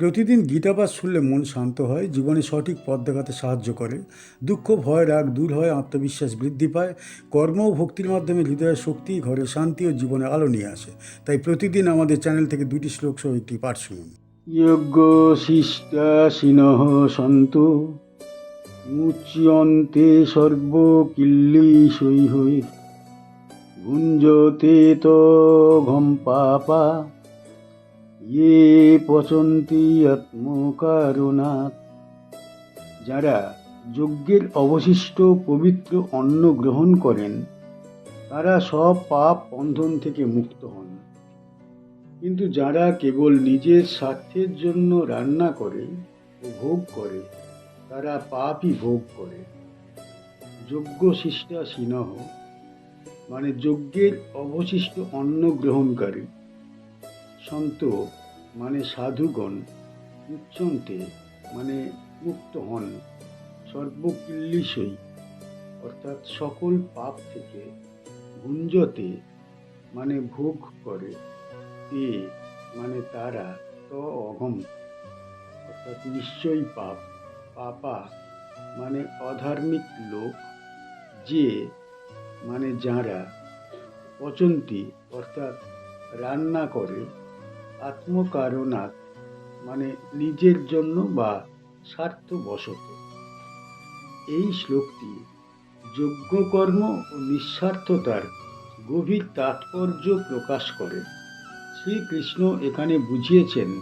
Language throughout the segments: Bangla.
প্রতিদিন গীতাপাঠ শুনলে মন শান্ত হয়, জীবনে সঠিক পথ দেখাতে সাহায্য করে। দুঃখ, ভয়, রাগ দূর হয়, আত্মবিশ্বাস বৃদ্ধি পায়। কর্ম ও ভক্তির মাধ্যমে হৃদয়ের শক্তি, ঘরে শান্তি ও জীবনে আলো নিয়ে আসে। তাই প্রতিদিন আমাদের চ্যানেল থেকে দুটি শ্লোক সহ একটি পাঠ শুনুন। যোগ্য শিষ্টাসিনঃ সন্তু, মুচ্যন্তে সর্বকিল্লিশৈ হই গুঞ্জতে তো ঘম পাপা ইয়ে পচন্তি আত্মকারণাৎ যারা যজ্ঞের অবশিষ্ট পবিত্র অন্ন গ্রহণ করেন, তারা সব পাপ বন্ধন থেকে মুক্ত হন। কিন্তু যারা কেবল নিজের স্বার্থের জন্য রান্না করে ও ভোগ করে, তারা পাপই ভোগ করে। যজ্ঞ শিষ্টা সিনহ মানে যজ্ঞের অবশিষ্ট অন্ন গ্রহণকারী সন্ত মানে সাধুগণ উচ্চন্তে মানে মুক্ত হন, সর্বকিল্লিশই। অর্থাৎ সকল পাপ থেকে গুঞ্জতে মানে ভোগ করে তে মানে তারা ত অহম। অর্থাৎ নিশ্চয়ই পাপ, পাপা মানে অধার্মিক লোক, যে মানে যারা পচন্তি, অর্থাৎ রান্না করে আত্মকারণাৎ মানে নিজের জন্য বা স্বার্থবশত। এই শ্লোকটি যজ্ঞকর্ম ও নিঃস্বার্থতার গভীর তাৎপর্য প্রকাশ করে। শ্রীকৃষ্ণ এখানে বুঝিয়েছেন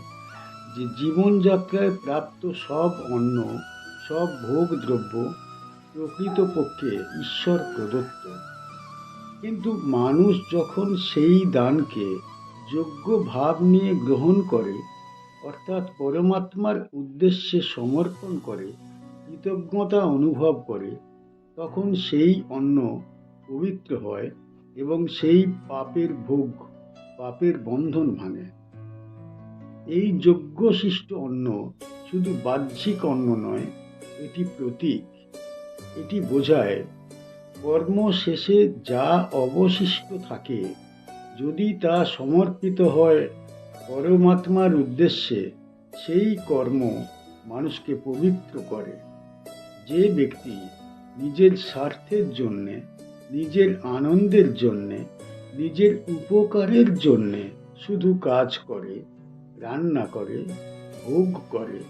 যে জীবনযাত্রায় প্রাপ্ত সব অন্ন, সব ভোগ দ্রব্য প্রকৃতপক্ষে ঈশ্বর প্রদত্ত। কিন্তু মানুষ যখন সেই দানকে যোগ্য ভাব নিয়ে গ্রহণ করে, অর্থাৎ পরমাত্মার উদ্দেশ্যে সমর্পণ করে, কৃতজ্ঞতা অনুভব করে, তখন সেই অন্ন পবিত্র হয় এবং সেই পাপের ভোগ, পাপের বন্ধন ভাঙে। এই যজ্ঞশিষ্ট অন্ন শুধু বাহ্যিক অন্ন নয়, এটি প্রতীক। এটি বোঝায় কর্ম শেষে যা অবশিষ্ট থাকে যদি তা সমর্পিত হয় পরমাত্মার উদ্দেশ্যে, সেই কর্ম মানুষকে পবিত্র করে। যে ব্যক্তি নিজের স্বার্থের জন্যে, নিজের আনন্দের জন্যে, নিজের উপকারের জন্যে শুধু কাজ করে, রান্না করে, ভোগ করে,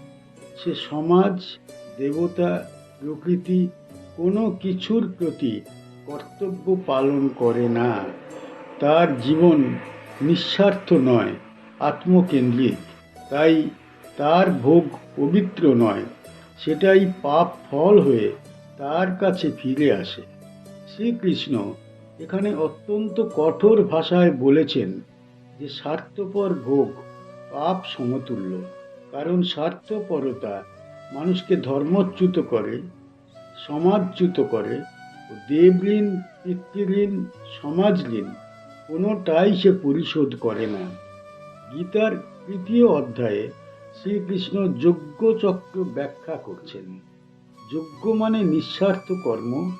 সে সমাজ, দেবতা, প্রকৃতি কোনো কিছুর প্রতি কর্তব্য পালন করে না। তার জীবন নিঃস্বার্থ নয়, আত্মকেন্দ্রিক। তাই তার ভোগ পবিত্র নয়, সেটাই পাপ ফল হয়ে তার কাছে ফিরে আসে। শ্রীকৃষ্ণ এখানে অত্যন্ত কঠোর ভাষায় বলেছেন যে স্বার্থপর ভোগ পাপ সমতুল্য, কারণ স্বার্থপরতা মানুষকে ধর্মচ্যুত করে, সমাজচ্যুত করে দেবঋণ, পিতৃঋণ, সমাজঋণ কোনোটাই সে পরিশোধ করে না। গীতার তৃতীয় অধ্যায়ে শ্রীকৃষ্ণ যজ্ঞ চক্র ব্যাখ্যা করছেন। যজ্ঞ মানে নিঃস্বার্থ কর্ম,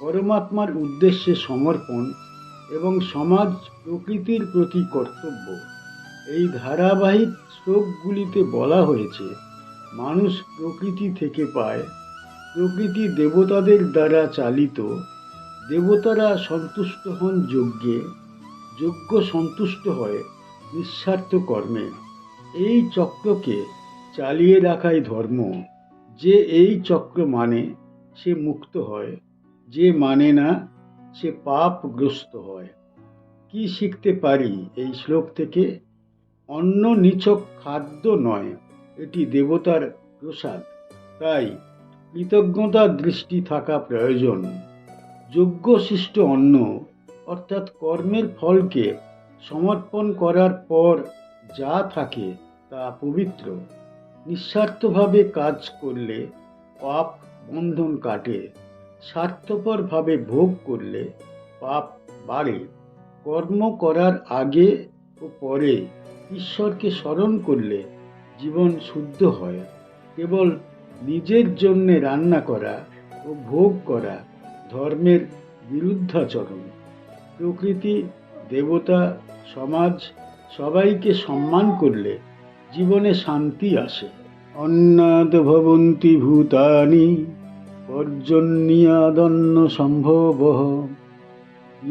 পরমাত্মার উদ্দেশ্যে সমর্পণ এবং সমাজ প্রকৃতির প্রতি কর্তব্য। এই ধারাবাহিক শ্লোকগুলিতে বলা হয়েছে, মানুষ প্রকৃতি থেকে পায়, প্রকৃতি দেবতাদের দ্বারা চালিত, দেবতারা সন্তুষ্ট হন যজ্ঞে। যজ্ঞ সন্তুষ্ট হয় নিঃস্বার্থ কর্মে এই চক্রকে চালিয়ে রাখাই ধর্ম। যে এই চক্র মানে সে মুক্ত হয়, যে মানে না সে পাপগ্রস্ত হয়। কি শিখতে পারি এই শ্লোক থেকে? অন্য নিছক খাদ্য নয়, এটি দেবতার প্রসাদ। তাই কৃতজ্ঞতার দৃষ্টি থাকা প্রয়োজন। যজ্ঞশিষ্ট অন্ন অর্থাৎ কর্মের ফলকে সমর্পণ করার পর যা থাকে তা পবিত্র। নিঃস্বার্থভাবে কাজ করলে পাপ বন্ধন কাটে, স্বার্থপরভাবে ভোগ করলে পাপ বাড়ে। কর্ম করার আগে ও পরে ঈশ্বরকে স্মরণ করলে জীবন শুদ্ধ হয়। কেবল নিজের জন্যে রান্না করা ও ভোগ করা ধর্মের বিরুদ্ধাচরণ। প্রকৃতি, দেবতা, সমাজ সবাইকে সম্মান করলে জীবনে শান্তি আসে। অন্নাদ ভবন্তি ভূতানি পর্জন্যাদন্ন সম্ভব।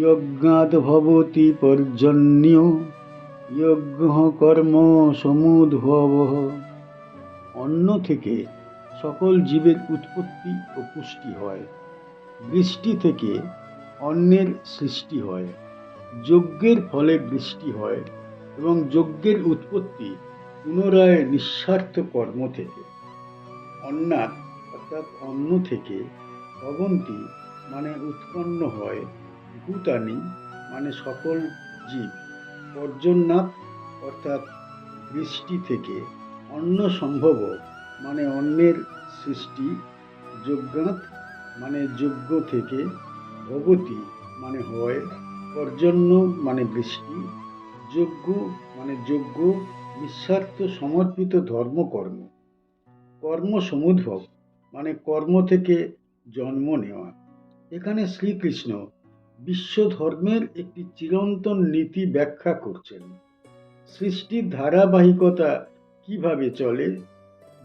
যজ্ঞাৎ ভবতি পর্জন্য যজ্ঞ কর্ম সমুদ্ভব। অন্ন থেকে সকল জীবের উৎপত্তি ও পুষ্টি হয়। বৃষ্টি থেকে অন্নের সৃষ্টি হয়, যজ্ঞের ফলে বৃষ্টি হয় এবং যজ্ঞের উৎপত্তি পুনরায় নিঃস্বার্থ কর্ম থেকে। অন্নাত অর্থাৎ অন্ন থেকে ভবন্তি মানে উৎপন্ন হয়, ভূতানি মানে সকল জীব। পর্জন্যাত অর্থাৎ বৃষ্টি থেকে অন্ন সম্ভব মানে অন্যের সৃষ্টি যজ্ঞাত মানে যজ্ঞ থেকে ভবতি মানে হয় পর্জন্য মানে বৃষ্টি যজ্ঞ মানে যজ্ঞ নিঃস্বার্থ সমর্পিত ধর্মকর্ম। কর্ম সমুদ্ভব মানে কর্ম থেকে জন্ম নেওয়া। এখানে শ্রীকৃষ্ণ বিশ্ব ধর্মের একটি চিরন্তন নীতি ব্যাখ্যা করছেন। সৃষ্টির ধারাবাহিকতা কীভাবে চলে?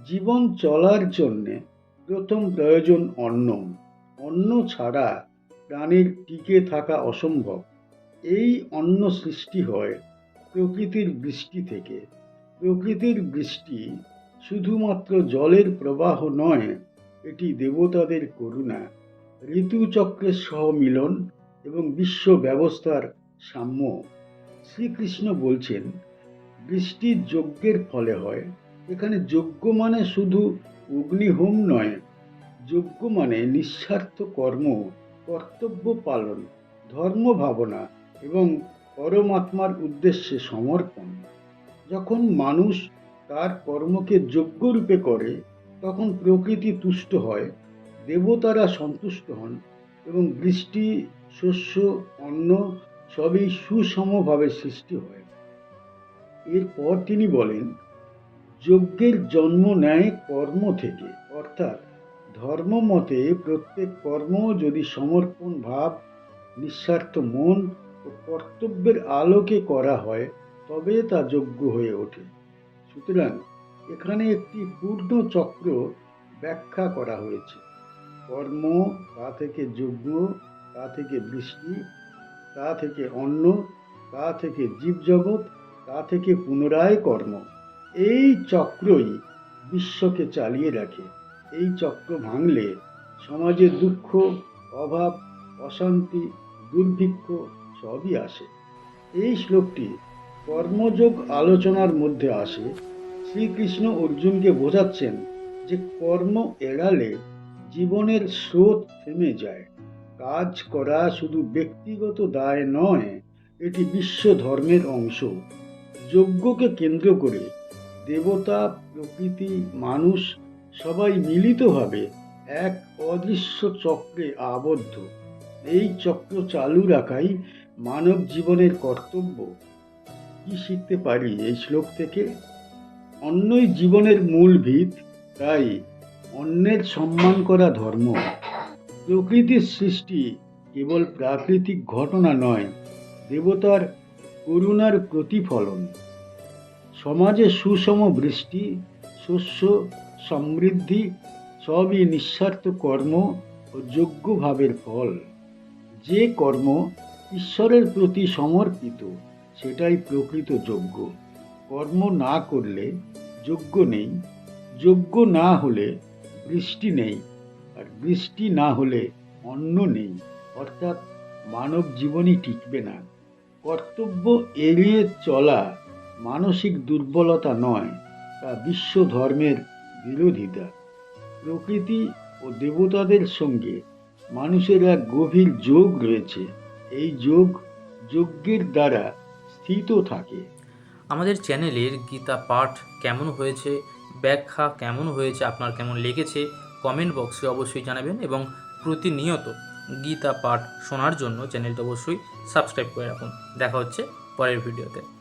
জীবন চলার জন্যে প্রথম প্রয়োজন অন্ন অন্ন ছাড়া প্রাণীর টিকে থাকা অসম্ভব। এই অন্ন সৃষ্টি হয় প্রকৃতির বৃষ্টি থেকে। প্রকৃতির বৃষ্টি শুধুমাত্র জলের প্রবাহ নয়, এটি দেবতাদের করুণা, ঋতুচক্রের সহমিলন এবং বিশ্ব ব্যবস্থার সাম্য। শ্রীকৃষ্ণ বলছেন বৃষ্টি যজ্ঞের ফলে হয়। এখানে যজ্ঞ মানে শুধু অগ্নিহোম নয়, যজ্ঞ মানে নিঃস্বার্থ কর্ম। কর্তব্য পালন, ধর্ম ভাবনা এবং পরমাত্মার উদ্দেশ্যে সমর্পণ। যখন মানুষ তার কর্মকে যোগ্যরূপে করে, তখন প্রকৃতি তুষ্ট হয়, দেবতারা সন্তুষ্ট হন এবং বৃষ্টি শস্য, অন্ন সবই সুষমভাবে সৃষ্টি হয়। এরপর তিনি বলেন, যজ্ঞের জন্ম নেয় কর্ম থেকে, অর্থাৎ ধর্ম মতে প্রত্যেক কর্ম যদি সমর্পণ ভাব, নিঃস্বার্থ মন ও কর্তব্যের আলোকে করা হয়, তবে তা যোগ্য হয়ে ওঠে। সুতরাং এখানে একটি পূর্ণ চক্র ব্যাখ্যা করা হয়েছে। কর্ম তা থেকে যজ্ঞ তা থেকে বৃষ্টি, তা থেকে অন্ন, তা থেকে জীবজগৎ, তা থেকে পুনরায় কর্ম। এই চক্রই বিশ্বকে চালিয়ে রাখে। এই চক্র ভাঙলে সমাজে দুঃখ, অভাব, অশান্তি, দুর্ভিক্ষ সবই আসে। এই শ্লোকটি কর্মযোগ আলোচনার মধ্যে আসে। শ্রীকৃষ্ণ অর্জুনকে বোঝাচ্ছেন যে কর্ম এড়ালে জীবনের স্রোত থেমে যায়। কাজ করা শুধু ব্যক্তিগত দায় নয়, এটি বিশ্ব ধর্মের অংশ। যজ্ঞকে কেন্দ্র করে দেবতা, প্রকৃতি, মানুষ সবাই মিলিতভাবে এক অদৃশ্য চক্রে আবদ্ধ। এই চক্র চালু রাখাই মানব জীবনের কর্তব্য। কি শিখতে পারি এই শ্লোক থেকে? অন্যই জীবনের মূল ভিত, তাই অন্যের সম্মান করা ধর্ম। প্রকৃতির সৃষ্টি কেবল প্রাকৃতিক ঘটনা নয়, দেবতার করুণার প্রতিফলন। সমাজে সুষম বৃষ্টি, শস্য সমৃদ্ধি সবই নিঃস্বার্থ কর্ম ও যোগ্য ভাবের ফল। যে কর্ম ঈশ্বরের প্রতি সমর্পিত, সেটাই প্রকৃত যোগ্য। কর্ম না করলে যোগ্য নেই, যোগ্য না হলে বৃষ্টি নেই, আর বৃষ্টি না হলে অন্ন নেই। অর্থাৎ মানব জীবনই টিকবে না। কর্তব্য এড়িয়ে চলা মানসিক দুর্বলতা নয়, তা বিশ্ব ধর্মের বিরোধিতা। প্রকৃতি ও দেবতাদের সঙ্গে মানুষের এক গভীর যোগ রয়েছে। এই যোগ যজ্ঞের দ্বারা স্থিত থাকে। আমাদের চ্যানেলের গীতা পাঠ কেমন হয়েছে, ব্যাখ্যা কেমন হয়েছে, আপনার কেমন লেগেছে কমেন্ট বক্সে অবশ্যই জানাবেন এবং প্রতিনিয়ত গীতা পাঠ শোনার জন্য চ্যানেলটা অবশ্যই সাবস্ক্রাইব করে রাখুন। দেখা হচ্ছে পরের ভিডিওতে